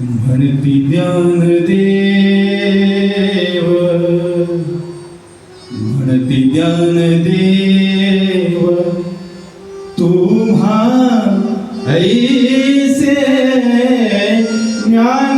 भरती ध्यान देव। भरती ध्यान देव। तुम्हारे ऐसे ज्ञान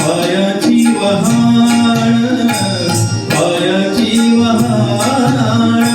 पायाची वहाळ पायाची वहाळ.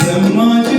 ब्रह्माची